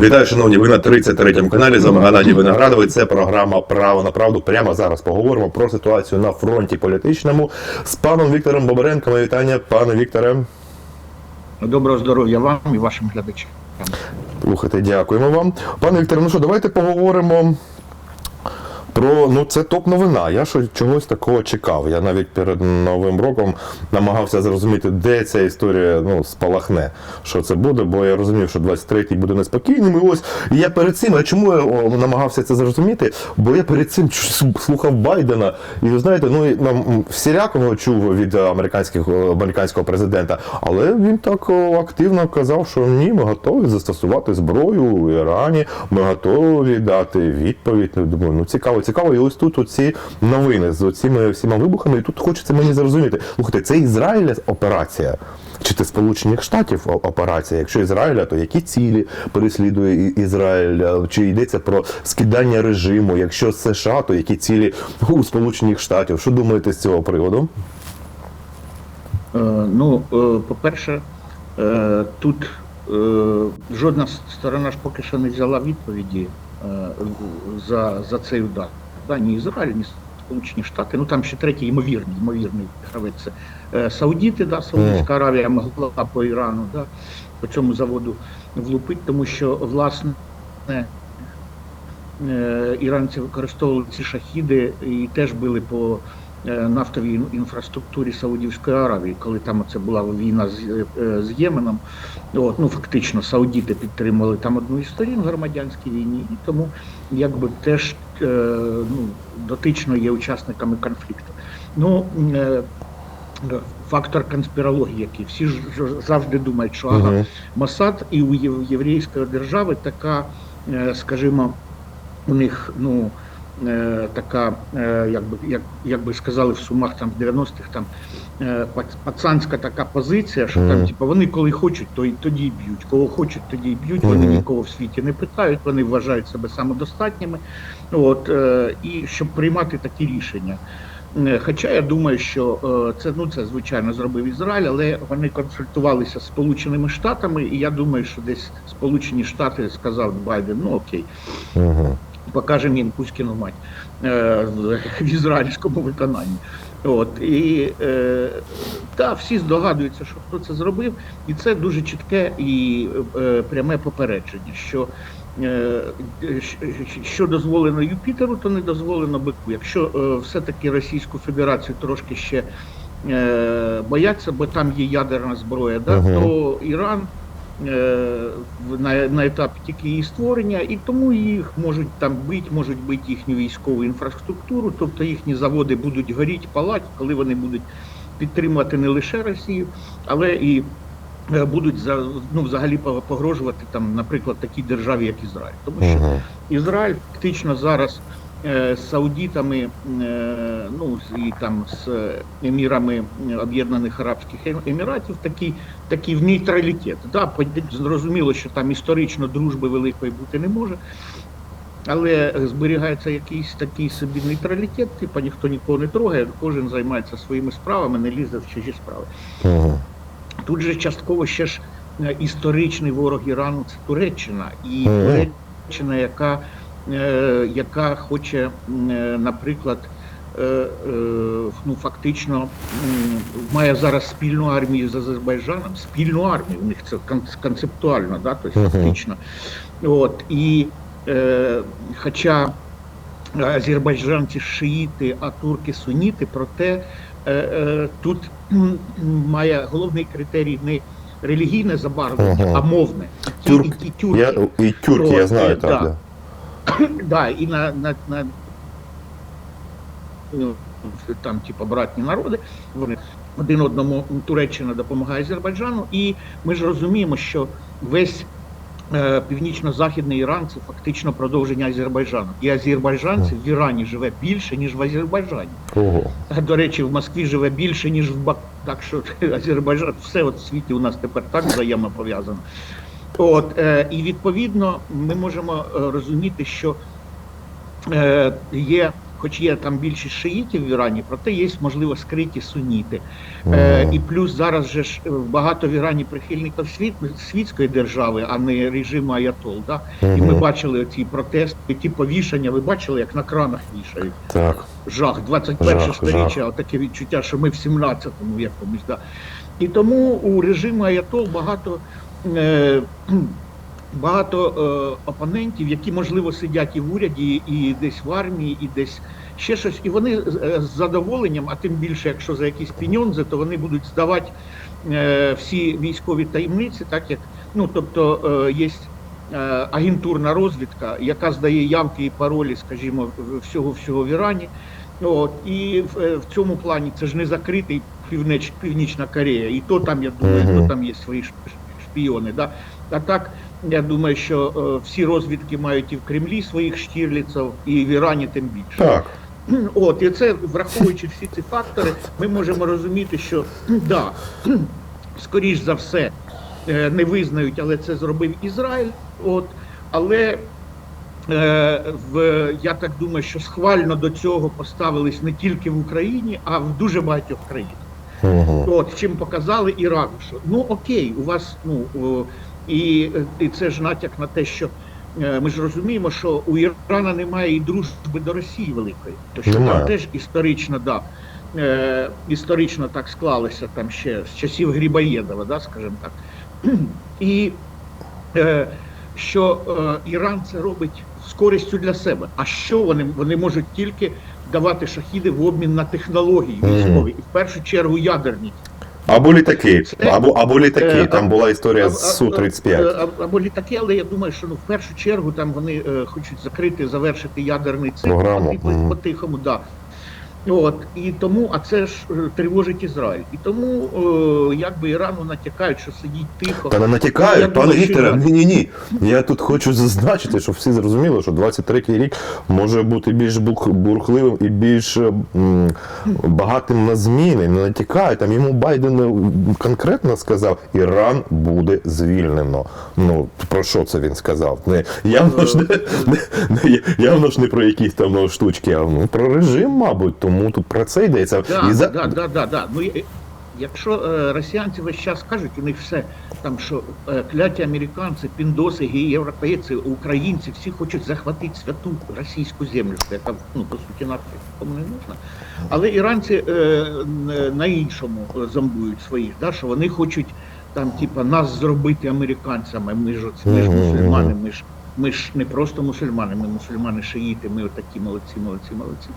Вітаю, шановні, ви на 33-му каналі. З вами Геннадій Виноградовий. Це програма Право на правду. Прямо зараз поговоримо про ситуацію на фронті політичному з паном Віктором Бобренком. Вітання, пане Вікторе. Доброго здоров'я вам і вашим глядачам. Слухайте, дякуємо вам. Пане Вікторе, ну що, давайте поговоримо. Про ну це топ новина. Я що чогось такого чекав. Я навіть перед новим роком намагався зрозуміти, де ця історія ну спалахне, що це буде, бо я розумів, що 23-й буде неспокійним. І ось я перед цим. А чому я намагався це зрозуміти? Бо я перед цим слухав Байдена, і ви знаєте, ну нам всілякого чув від американських американського президента, але він так активно казав, що ні, ми готові застосувати зброю у Ірані, ми готові дати відповідь. Ну, Думаю, ну цікаво, цікаво. І ось тут оці новини з цими всіма вибухами. І тут хочеться мені зрозуміти. Слухайте, це Ізраїля операція. Чи це Сполучених Штатів операція? Якщо Ізраїля, то які цілі переслідує Ізраїль? Чи йдеться про скидання режиму? Якщо США, то які цілі у Сполучених Штатів? Що думаєте з цього приводу? Е, ну, е, по-перше, е, тут е, жодна сторона ж поки що не взяла відповіді за, за цей удар. Да, ні Ізраїль, ні Сполучені Штати. Ну там ще третій ймовірний, ймовірний гравець. Е, Саудіти, да, Саудівська Аравія могла по Ірану, да, по цьому заводу влупити, тому що власне. е, Іранці використовували ці шахіди і теж били по е, нафтовій інфраструктурі Саудівської Аравії, коли там це була війна з, е, з Єменом. От, ну фактично саудіти підтримували там одну із сторін в громадянській війні, і тому якби теж е, ну, дотично є учасниками конфлікту. Ну е, фактор конспірології, який всі ж завжди думають, що ага. Масад і у Єв- єврейської держави така, е, скажімо, у них ну е, така, е, як би як, як би сказали в сумах там в 90-х, там е, пац- пацанська така позиція, що там, типу, вони коли хочуть, то тоді й б'ють. Кого хочуть, тоді й б'ють. Вони нікого в світі не питають, вони вважають себе самодостатніми. От е, і щоб приймати такі рішення. Е, Хоча я думаю, що е, це ну це звичайно зробив Ізраїль, але вони консультувалися з Сполученими Штатами, і я думаю, що десь Сполучені Штати сказав Байден, ну окей, Мгм. Покажемо їм Кузькіну мать е, в ізраїльському виконанні. От і е, та всі здогадуються, що хто це зробив, і це дуже чітке і е, пряме попередження, що е, що дозволено Юпітеру, то не дозволено бику. Якщо е, все-таки Російську Федерацію трошки ще е, бояться, бо там є ядерна зброя, да, Мгм. то Іран на, на етапі тільки її створення, і тому їх можуть там бити, можуть бити їхню військову інфраструктуру, тобто їхні заводи будуть горіти, палати, коли вони будуть підтримувати не лише Росію, але і е, будуть за ну взагалі по- погрожувати там, наприклад, такій державі, як Ізраїль, тому що Ізраїль фактично зараз е, з саудітами, е, ну і там з емірами Об'єднаних Арабських Ем- Еміратів такий, такий в нейтралітет. Да, зрозуміло, що там історично дружби великої бути не може. Але зберігається якийсь такий собі нейтралітет, типа ніхто нікого не трогає, кожен займається своїми справами, не лізе в чужі справи. Тут же частково ще ж е, історичний ворог Ірану це Туреччина, і. Туреччина, яка, е, яка хоче, е, наприклад, е, е, ну фактично має зараз спільну армію з Азербайджаном, спільну армію. У них це концептуально, да, тобто фактично. От і е, хоча азербайджанці шиїти, а турки суніти, проте е, е, тут має головний критерій не релігійне забарвлення, а мовне. Тюрк. і, і тюрки. Я, і тюрки, я знаю, е, так. да. Да. Да, і на, на, на ну, там, типу, братні народи, вони один одному Туреччина допомагає Азербайджану, і ми ж розуміємо, що весь е, північно-західний Іран це фактично продовження Азербайджану. І азербайджанців в Ірані живе більше, ніж в Азербайджані. Ого. До речі, в Москві живе більше, ніж в Баку. Так що Азербайджан, все от в світі у нас тепер так взаємно пов'язано. От, е, і відповідно ми можемо е, розуміти, що е, є хоч є там більшість шиїтів в Ірані, проте є, можливо, скриті суніти. Е, і плюс зараз же ж багато в Ірані прихильників світ, світської держави, а не режиму Аятол. Да? І ми бачили ці протести, ті повішання, ви бачили, як на кранах вішають. Так. Жах, 21 Жах, сторіччя, таке відчуття, що ми в 17-му якомусь. Да. І тому у режиму Аятол багато. Е, Багато е, опонентів, які можливо сидять і в уряді, і десь в армії, і десь ще щось, і вони е, з задоволенням, а тим більше, якщо за якісь піньонзи, то вони будуть здавати е, всі військові таємниці, так як ну тобто е, є агентурна розвідка, яка здає ямки і паролі, скажімо, всього всього в Ірані. От і в, в цьому плані це ж не закритий північ, Північна Корея, і то там я думаю, Мгм. то там є свої шпіони. Да? А так я думаю, що е, всі розвідки мають і в Кремлі своїх штірліців, і в Ірані тим більше. Так. От, і це, враховуючи всі ці фактори, ми можемо розуміти, що да, скоріш за все е, не визнають, але це зробив Ізраїль. От, але е, в, я так думаю, що схвально до цього поставились не тільки в Україні, а в дуже багатьох країнах. Угу. От чим показали Ірану, що ну окей, у вас ну і, і це ж натяк на те, що е, ми ж розуміємо, що у Ірана немає і дружби до Росії великої, то що Немає. там теж історично, да, е, історично так склалося там ще з часів Грибоєдова, да, скажімо так. І е, що е, Іран це робить з користю для себе. А що вони? Вони можуть тільки давати шахіди в обмін на технології військові, і в першу чергу ядерні. Або літаки, або, або літаки. Е, Там була історія з Су-35. а- а- Або літаки, але я думаю, що ну в першу чергу там вони е, хочуть закрити, завершити ядерний цикл Програму, по-тихому, да. От і тому, а це ж е, тривожить Ізраїль. І тому е, якби Ірану натякають, що сидіть тихо. Та не натякають, пане Вікторе, ні, ні, ні. Я тут хочу зазначити, щоб всі зрозуміли, що 23-й рік може бути більш бурхливим і більш м, багатим на зміни. Не натякають. Там йому Байден е, конкретно сказав, Іран буде звільнено. Ну про що це він сказав? Не явно ж не, явно ж не про якісь там ну, штучки, а ну, про режим, мабуть. Тому тут про це йдеться. Да, І за- да, да, да, да. Ну, якщо е, росіянці весь час кажуть, у них все там, що е, кляті американці, піндоси, ге- європейці, українці, всі хочуть захватити святу російську землю, що яка ну по суті нафіг кому не нужна. Але іранці е, на іншому е, зомбують своїх, да, що вони хочуть там, типа, нас зробити американцями. Ми ж ми ж мусульмани, ми ж ми ж не просто мусульмани, ми мусульмани шиїти, ми отакі молодці, молодці, молодці.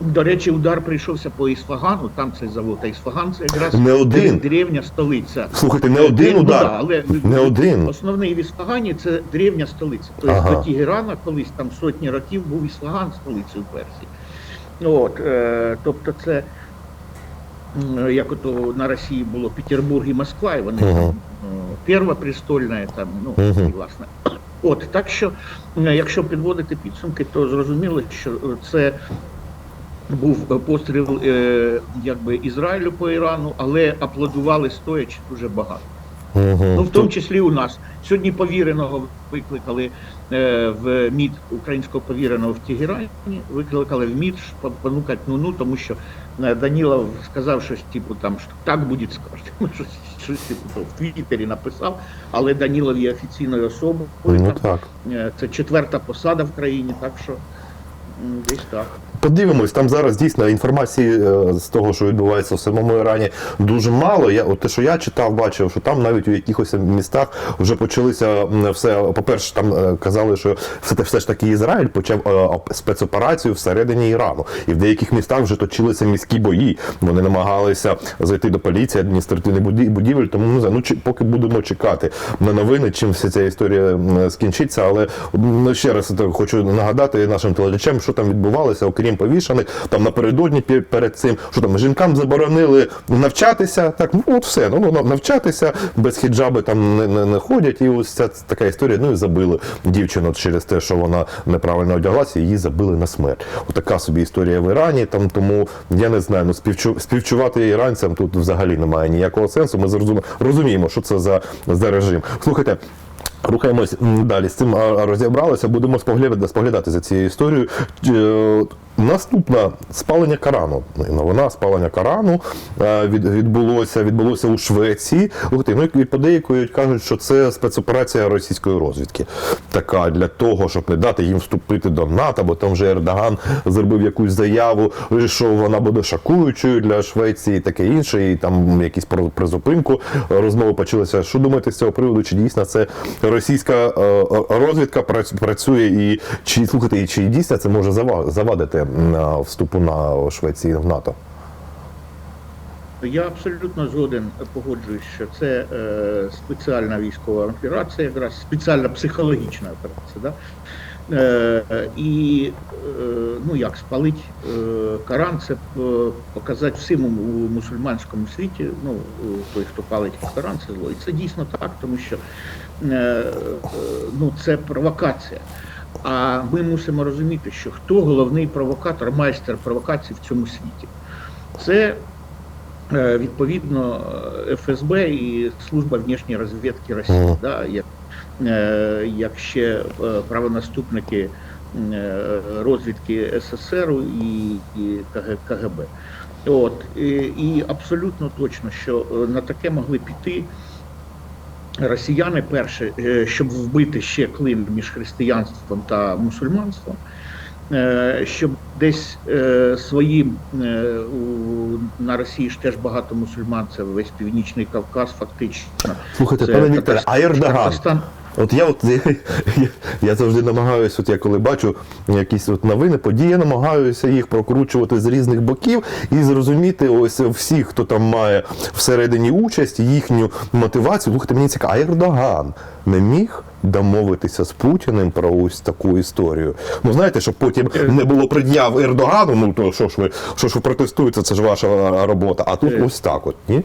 До речі, удар прийшовся по Ісфагану, там цей завод, а Ісфаган це якраз Не один. древня столиця. Слухайте, не один Ну, удар. да, але Не один. Основний в Ісфагані це древня столиця. Тобто Ага. до Тігерана колись там сотні років був Ісфаган столицею Персії. От, е, тобто це як ото на Росії було Петербург і Москва, і вони там е, перва престольна, там, ну, Мгм. і, власне. От, так що, е, якщо підводити підсумки, то зрозуміло, що е, це був е, постріл якби Ізраїлю по Ірану, але аплодували стоячи дуже багато. Мгм. Ну, в тому числі у нас. Сьогодні повіреного викликали е, в МІД українського повіреного в Тегерані, викликали в МІД щоб понукати ну-ну, тому що е, Данілов сказав щось, типу, там, що так буде скажемо, щось, щось типу, то в Твіттері написав, але Данілов є офіційною особою. Ну так. е, Це четверта посада в країні, так що десь так. Подивимось, там зараз дійсно інформації е, з того, що відбувається в самому Ірані, дуже мало. Я от те, що я читав, бачив, що там навіть у якихось містах вже почалися все. По-перше, там е, казали, що все все ж таки Ізраїль почав е, спецоперацію всередині Ірану, і в деяких містах вже точилися міські бої. Вони намагалися зайти до поліції, адміністративних будівель. Тому не знаю, ну чи поки будемо чекати на новини, чим вся ця історія скінчиться. Але ще раз хочу нагадати нашим телеглядачам, що там відбувалося, окрім повішаних, там напередодні перед цим, що там жінкам заборонили навчатися. Так, ну от все, ну ну, навчатися без хіджаби там не, не, не ходять. І ось ця така історія. Ну і забили дівчину через те, що вона неправильно одяглася, її забили на смерть. Отака собі історія в Ірані. Там тому я не знаю, ну співчу, співчувати іранцям тут взагалі немає ніякого сенсу. Ми зрозуміємо, розуміємо, що це за, за режим. Слухайте. Рухаємось далі з цим розібралися. Будемо споглядати, споглядати за цією історією. Наступна спалення Корану. Новина спалення Корану е, від, відбулося, відбулося у Швеції. Ну і подейкують кажуть, що це спецоперація російської розвідки. Така для того, щоб не дати їм вступити до НАТО, бо там вже Ердоган зробив якусь заяву, що вона буде шокуючою для Швеції, таке інше, і там якісь про призупинку розмови почалися. Що думаєте з цього приводу? Чи дійсно це російська е, е, розвідка прац- працює і чи слухайте, і чи дійсно це може зава- завадити вступу на Швеції в НАТО? Я абсолютно згоден, погоджуюсь, що це е, спеціальна військова операція, якраз спеціальна психологічна операція. Да? Е, і е, ну як спалить е, Коран, це показати всім у мусульманському світі. Ну той, хто палить Коран, це зло. І це дійсно так, тому що ну це провокація. А ми мусимо розуміти, що хто головний провокатор, майстер провокацій в цьому світі. Це е, відповідно е, ФСБ і служба внішньої розвідки Росії, да, як, е, як ще правонаступники розвідки СССР і, і КГБ. От, і, і абсолютно точно, що на таке могли піти росіяни перше, е, щоб вбити ще клин між християнством та мусульманством, е, щоб десь е, своїм на Росії ж теж багато мусульман, це весь північний Кавказ, фактично. Слухайте, Це пане Вікторе, а Ердоган? От я от я, я завжди намагаюся, от я коли бачу якісь от новини, події, я намагаюся їх прокручувати з різних боків і зрозуміти ось всіх, хто там має всередині участь, їхню мотивацію. Слухайте, мені цікаво, а Ердоган не міг домовитися з Путіним про ось таку історію. Ну знаєте, щоб потім не було пред'яв Ердогану. Ну то що ж ви що ж ви протестуєте? Це ж ваша робота. А тут Е. ось так, от ні?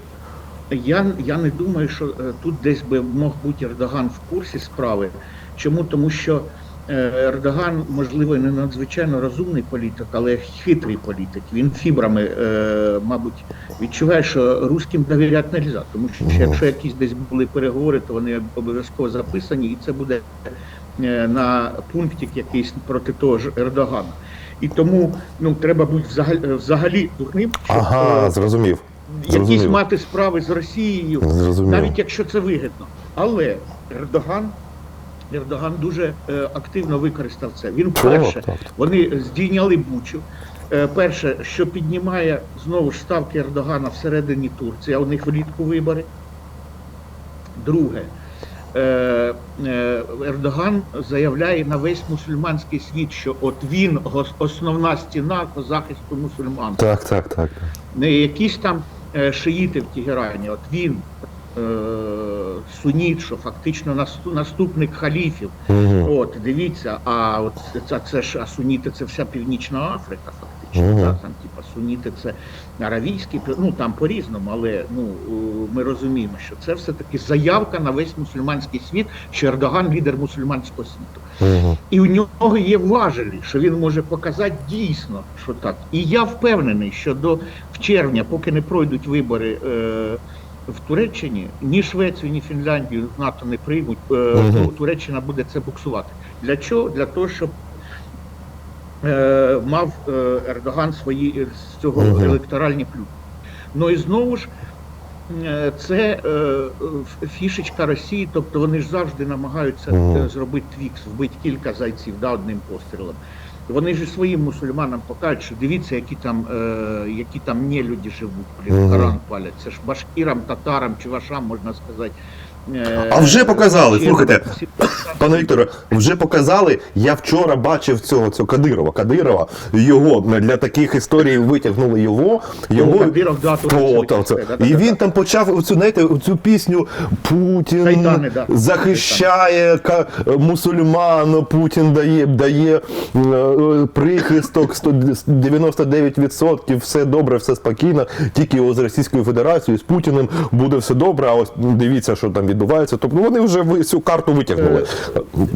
Я, я не думаю, що е, тут десь би мог бути Ердоган в курсі справи. Чому? Тому що е, Ердоган, можливо, не надзвичайно розумний політик, але хитрий політик. Він фібрами, е, мабуть, відчуває, що руським довіряти не можна. Тому що якщо якісь десь були переговори, то вони обов'язково записані, і це буде на пунктик якийсь проти того ж Ердогана. І тому ну треба бути взагалі, взагалі дурним, щоб Ага, е, зрозумів. Якісь мати справи з Росією, Зрозумів. навіть якщо це вигідно. Але Ердоган, Ердоган дуже е, активно використав це. Він перше, вони здійняли Бучу. Е, перше, що піднімає знову ж ставки Ердогана всередині Турції, а у них влітку вибори. Друге, е, е, Ердоган заявляє на весь мусульманський світ, що от він основна стіна по захисту мусульман Так, так, так. не якісь там шиїти в Тегерані. От він е, суніт, що фактично насту- наступник халіфів. Угу. От дивіться, а от це, це ж а суніти це вся Північна Африка, фактично. Мгм. Да? Там, типа, суніти це аравійські, ну там по-різному, але ну ми розуміємо, що це все-таки заявка на весь мусульманський світ, що Ердоган лідер мусульманського світу. Угу. І у нього є важелі, що він може показати дійсно, що так. І я впевнений, що до в червня, поки не пройдуть вибори е, в Туреччині, ні Швецію, ні Фінляндію НАТО не приймуть. Ну, Туреччина буде це буксувати. Для чого? Для того, щоб е, мав е, Ердоган свої е, з цього електоральні плюси. Ну і знову ж. Це е, фішечка Росії, тобто вони ж завжди намагаються Мгм. е, зробити твікс, вбити кілька зайців да, одним пострілом. Вони ж своїм мусульманам покажуть, що дивіться, які там, е, які там нелюді живуть, блін. Коран палять. Це ж башкірам, татарам, чувашам, можна сказати. А вже показали, слухайте, Пане Вікторе, вже показали. Я вчора бачив цього, цього Кадирова. Кадирова його для таких історій витягнули його. його Ну, Кадиров, да, це І він там почав цю, знаєте, цю пісню Путін захищає мусульман, Путін дає, дає е, прихисток 100 99%, все добре, все спокійно. Тільки з Російською Федерацією, з Путіним буде все добре. А ось дивіться, що там відбувається. Тобто вони вже цю карту витягнули,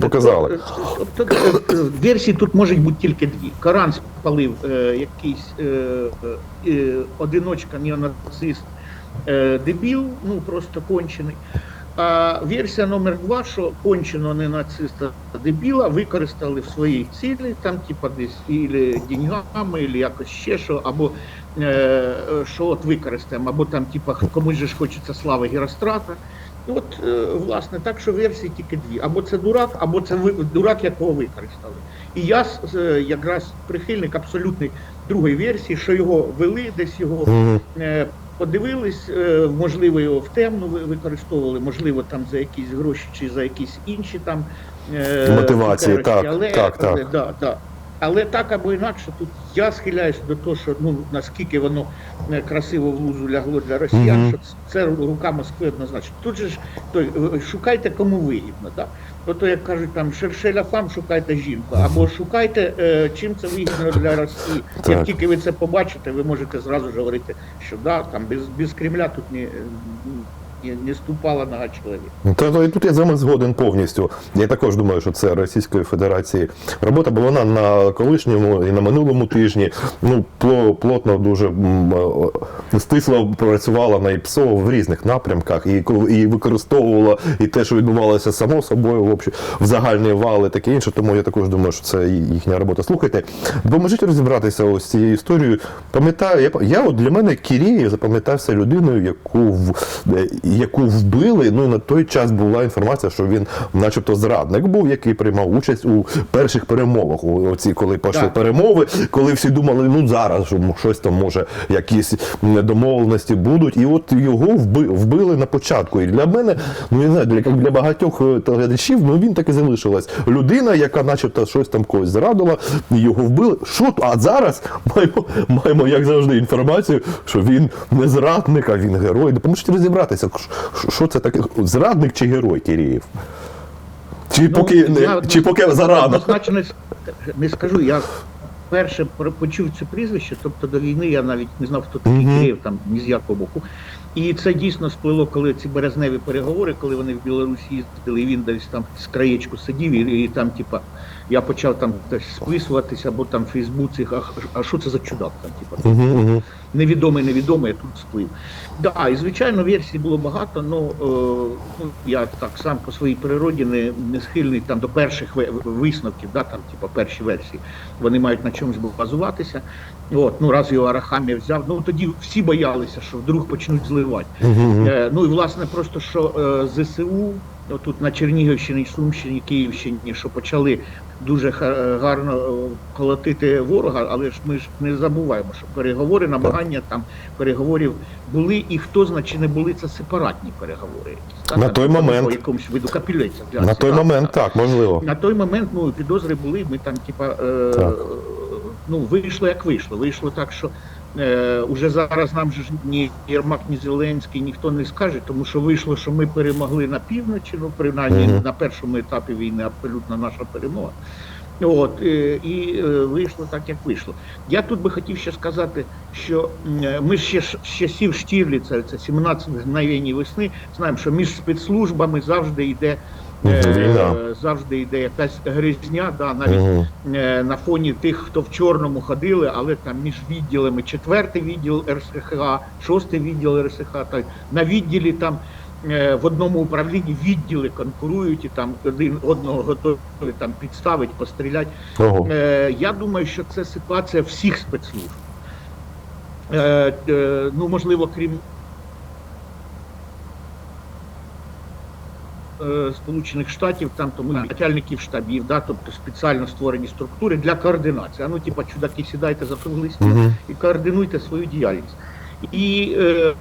показали. Тобто, е, е, Версій тут можуть бути тільки дві. Коран спалив е, якийсь е, е, е, одиночка неонацист е, дебіл, ну просто кончений. А версія номер два, що кончено не нациста дебіла, використали в своїй цілі, там, типа, десь ілі деньгами, і якось ще що, або е, е, що от використаємо, або там, типа, комусь же ж хочеться слави Герострата. І От, е, власне, так що версії тільки дві. Або це дурак, або це дурак, якого використали. І я якраз прихильник абсолютної другої версії, що його вели, десь його е, подивились, е, можливо, його в темну ви- використовували, можливо, там за якісь гроші чи за якісь інші там Мотивації, цукерочки. так, але, так, так. Але, да, да. Але так або інакше, тут я схиляюся до того, що ну наскільки воно е, красиво в лузу лягло для росіян, Мгм. що це рука Москви однозначно. Тут же ж той е, шукайте кому вигідно. Да? Ото як кажуть, там шершеля фам, шукайте жінку, або шукайте, е, чим це вигідно для Росії. Так. Як тільки ви це побачите, ви можете зразу ж говорити, що да, там без, без Кремля тут не, не, ступала нога чоловіка. Та, та, тут я з вами згоден повністю. Я також думаю, що це Російської Федерації робота, бо вона на колишньому і на минулому тижні ну, плотно дуже е, стисло працювала на ІПСО в різних напрямках і, і використовувала і те, що відбувалося само собою, в, общем, в загальні вали, таке інше. Тому я також думаю, що це їхня робота. Слухайте, допоможіть розібратися ось цією історією. Пам'ятаю, я, я от для мене Кірєєв запам'ятався людиною, яку в е, яку вбили. Ну і на той час була інформація, що він, начебто, зрадник був, який приймав участь у перших перемовах. У оці, коли пішли Так. перемови, коли всі думали, ну зараз що щось там може, якісь домовленості будуть. І от його вби, вбили на початку. І для мене, ну я не знаю, для, для багатьох е, телеглядачів, ну він так і залишилась. Людина, яка, начебто, щось там когось зрадила, його вбили. Що? А зараз маємо, маємо, як завжди, інформацію, що він не зрадник, а він герой. Допоможіть розібратися, що- це таке? Зрадник чи герой Кирієв? Чи поки, Ну, я не, чи поки зарано? Не, не скажу. Я перше почув це прізвище, тобто до війни я навіть не знав, хто такий Мгм. Київ там ні з якого боку. І це дійсно сплило, коли ці березневі переговори, коли вони в Білорусі їздили, і він десь там з краєчку сидів, і, і там, типа, я почав там десь списуватися, або там в Фейсбуці, а, а що це за чудак там, типа, Угу, угу. невідомий, невідомий, а тут сплив. Да, і звичайно, версій було багато. Ну е, ну, я так сам по своїй природі не, не схильний там до перших висновків, да, там, типу, перші версії. Вони мають на чомусь базуватися. От, ну раз його Арахамія взяв, ну тоді всі боялися, що вдруг почнуть зливати. Е, ну і власне просто що е, ЗСУ тут на Чернігівщині, Сумщині, Київщині, що почали дуже гарно е, колотити ворога, але ж ми ж не забуваємо, що переговори, намагання там переговорів були, і хто знає, чи не були це сепаратні переговори. На там, той по- момент. по якомусь виду капітуляції. На той момент так, можливо. На той момент ну, підозри були, ми там, типа, е, ну, вийшло як вийшло. Вийшло так, що е, уже зараз нам же ж ні Єрмак, ні Зеленський ніхто не скаже, тому що вийшло, що ми перемогли на півночі, ну принаймні Мгм. на першому етапі війни абсолютно наша перемога. От, е, і е, вийшло так, як вийшло. Я тут би хотів ще сказати, що е, ми ще з часів Штірліца, це 17 мгновень весни, знаємо, що між спецслужбами завжди йде. Е, Війна. завжди йде якась гризня, да, навіть Угу. на фоні тих, хто в чорному ходили, але там між відділами четвертий відділ РСХ, шостий відділ РСХ, так, на відділі там е, в одному управлінні відділи конкурують і там один одного готові там підставити, постріляти. Ого. Я думаю, що це ситуація всіх спецслужб. Ну, можливо, крім е, Сполучених Штатів, там тому начальників штабів, да, тобто спеціально створені структури для координації. А ну, типа, чудаки, сідайте за круглий стіл Мгм. і координуйте свою діяльність. І е,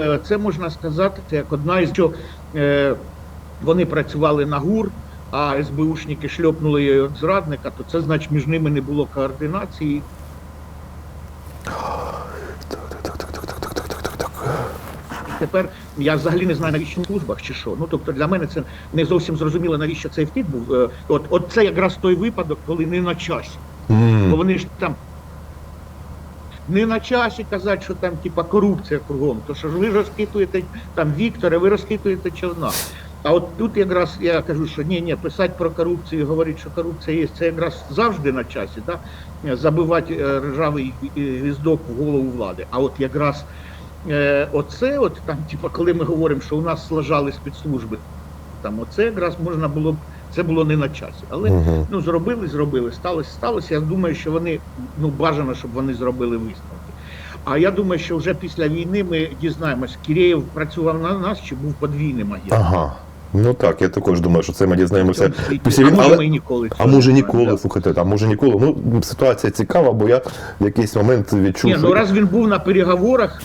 е, це можна сказати, це як одна із що е, вони працювали на ГУР, а СБУшники шльопнули зрадника, то це значить між ними не було координації. Тепер я взагалі не знаю, навіщо в службах чи що. Ну тобто для мене це не зовсім зрозуміло, навіщо цей втік був. Е, От, от це якраз той випадок, коли не на часі. Бо вони ж там не на часі казати, що там типа корупція кругом, то що ж ви розхитуєте там Віктора, ви розхитуєте човна. А от тут якраз я кажу, що ні, ні, писати про корупцію, говорити, що корупція є, це якраз завжди на часі, да? забивати е, ржавий е, гвіздок в голову влади. А от якраз е, оце, от там, типу, коли ми говоримо, що у нас слажали спецслужби, там оце якраз можна було б, це було не на часі. Але Мгм. ну зробили, зробили, сталося, сталося. Я думаю, що вони ну бажано, щоб вони зробили висновки. А я думаю, що вже після війни ми дізнаємось, Кірєєв працював на нас чи був подвійним агентом. Ага. Ну так, я також думаю, що це ми дізнаємося. після А може, але- ми ніколи А може ніколи, слухайте, а може ніколи. Ну, ситуація цікава, бо я в якийсь момент відчув. Ні, що- ну раз він був на переговорах,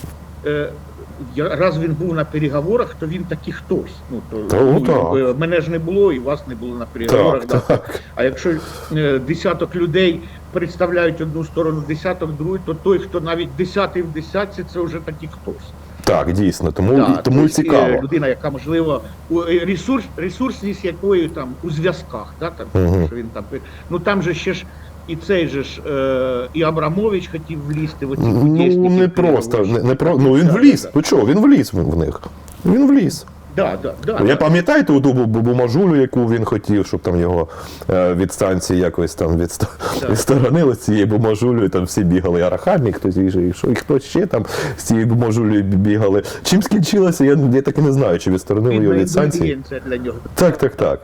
раз він був на переговорах, то він таки хтось. Ну, то, ну, так. мене ж не було і вас не було на переговорах. Так, да. так. А якщо е, десяток людей представляють одну сторону, десяток другу, то той, хто навіть десятий в десятці, це вже таки хтось. Так, дійсно, тому, Да, тому тобто, е, цікаво. Людина, яка можливо е, ресурс, ресурсність якої там у зв'язках, да, там, Мгм. що він там ну там же ще ж і цей же ж е, і Абрамович хотів влізти в оці Ну не просто, не, не про ну він Да, вліз. да, Ну чого, він вліз в в них. Він вліз. Да, да, да, Я да. пам'ятаєте ту бу- бу- бумажулю, яку він хотів, щоб там його е, від станції якось там відста... Так. відсторонили з цією бумажулею, там всі бігали, Арахамі, хтось і, і, що, і хто ще там з цією бумажулею бігали. Чим скінчилося, я, я так і не знаю, чи відсторонили його від станції. для нього. Так, так, так.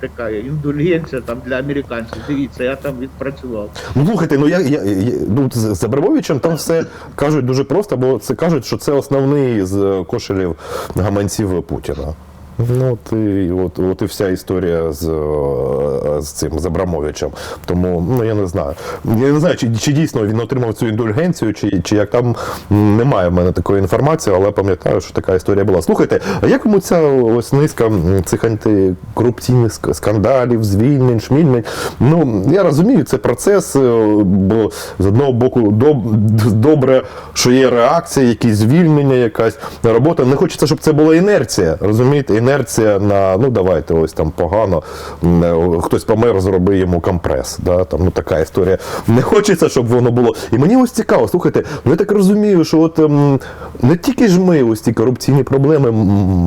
Така індульгенція там для американців. Дивіться, я там відпрацював. Ну слухайте, ну я, я, я ну з з Абрамовичем там все кажуть дуже просто, бо це кажуть, що це основний з кошелів гаманців Путіна. Ну, і, от, от і вся історія з, е, з цим з Абрамовичем. Тому ну я не знаю. Я не знаю, чи, чи дійсно він отримав цю індульгенцію, чи, чи як там немає в мене такої інформації, але пам'ятаю, що така історія була. Слухайте, а як йому ця ось низка цих антикорупційних ск- скандалів, звільнень, шмільнень? Ну я розумію, це процес, е, бо з одного боку доб- добре, що є реакція, якісь звільнення, якась робота. Не хочеться, щоб це була інерція. Розумієте, інерція на ну давайте, ось там погано. е, Хтось помер, зроби йому компрес. Да? Там, ну, така історія. Не хочеться, щоб воно було. І мені ось цікаво, слухайте, ну я так розумію, що от ем, не тільки ж ми ось ці корупційні проблеми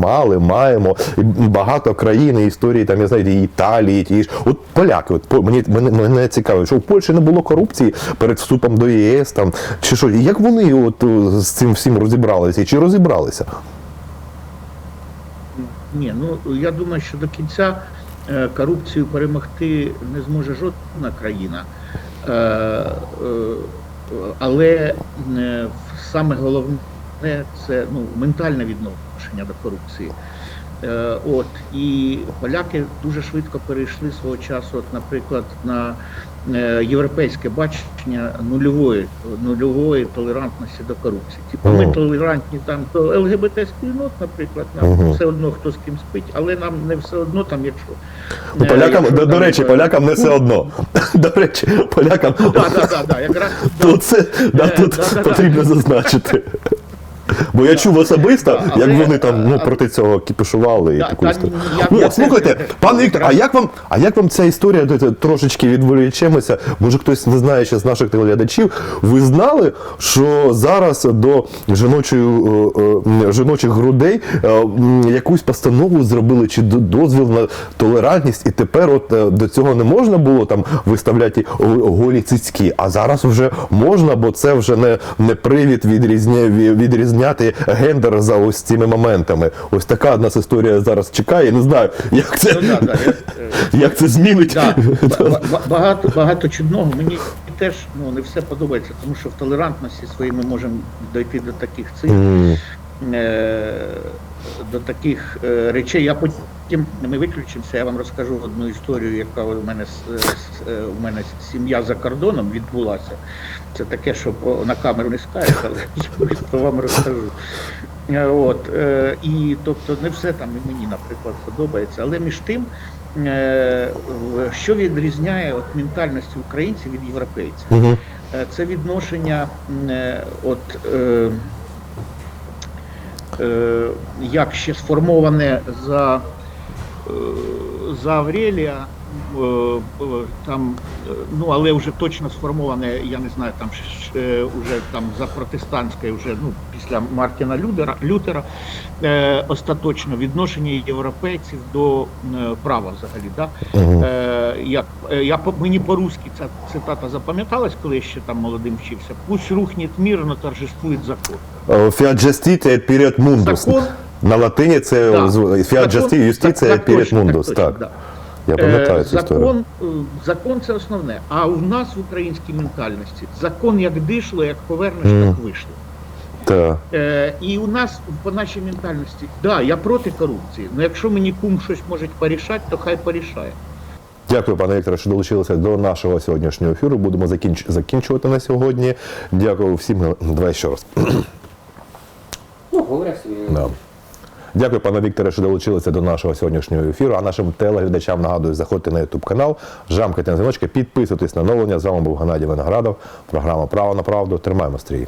мали, маємо. І багато країн, і історії, там, я знаю, і Італії, ті ж. От поляки, от мені, мене, мене цікаво, що в Польщі не було корупції перед вступом до ЄС, там, чи що, як вони от з цим всім розібралися, чи розібралися? Ні, ну я думаю, що до кінця е, корупцію перемогти не зможе жодна країна. Е, е, але саме головне це ну, ментальне відношення до корупції. От і поляки дуже швидко перейшли свого часу, от, наприклад, на європейське бачення нульової нульової толерантності до корупції. Типу, ми толерантні там до ЛГБТ спільнот, наприклад, нам Мгм. все одно хто з ким спить, але нам не все одно там, якщо Ну, е, полякам, якщо до, до речі, е, полякам не все одно. До речі, полякам якраз да, Е, тут потрібно зазначити. Бо я чув особисто, як вони там ну, проти цього кіпішували і таку історію. Ну, от слухайте, пане Віктор, а як вам, а як вам ця історія трошечки відволічемося? Може, хтось не знає ще з наших телеглядачів. Ви знали, що зараз до жіночої е, е, жіночих грудей е, якусь постанову зробили чи до- дозвіл на толерантність, і тепер от до цього не можна було там виставляти голі цицьки, а зараз вже можна, бо це вже не, не привід відрізня, ві- відрізняти гендер за ось цими моментами. Ось така одна історія зараз чекає. Я Не знаю, як це, Ну, да, да, е, як це змінить. Да, багато, багато чудного. Мені теж ну, не все подобається, тому що в толерантності своїй ми можемо дойти до таких цифр, М, е, до таких е, речей. Я потім ми виключимося, я вам розкажу одну історію, яка у мене е, у мене сім'я за кордоном відбулася. Це таке, що на камеру не скажеш, але особисто вам розкажу. Е, От, е, і тобто не все там і мені, наприклад, подобається. Але між тим, що відрізняє от ментальності українців від європейців? Це відношення от, як ще сформоване за, за Аврелія, е, там, е, ну але вже точно сформоване, я не знаю, там ш- е, там за протестантське, вже ну після Мартіна Лютера, Лютера остаточно відношення європейців до е, права взагалі. Да? Е, я, по- мені по-русски ця цитата запам'яталась, коли я ще там молодим вчився. Пусть рухнет мир, но торжествует закон. Et period mundus. Закон. На латині це Да. Fiat Закон- justitia justitia так, так точно, так Так, да. Я пам'ятаю Е, цю історію. закон, е, закон це основне. А у нас в українській ментальності закон як дишло, як повернеш, так вийшло. Так. Е, і у нас по нашій ментальності, да, я проти корупції. але якщо мені кум щось може порішати, то хай порішає. Дякую, пане Вікторе, що долучилися до нашого сьогоднішнього ефіру. Будемо закінч... закінчувати на сьогодні. Дякую всім. Давай ще раз. Ну, говоря собі. Да. Дякую, пане Вікторе, що долучилися до нашого сьогоднішнього ефіру. А нашим телеглядачам нагадую, заходьте на YouTube канал, жамкайте на дзвіночки, підписуйтесь на новлення. З вами був Геннадій Виноградов. Програма Право на правду. Тримаємо стрій.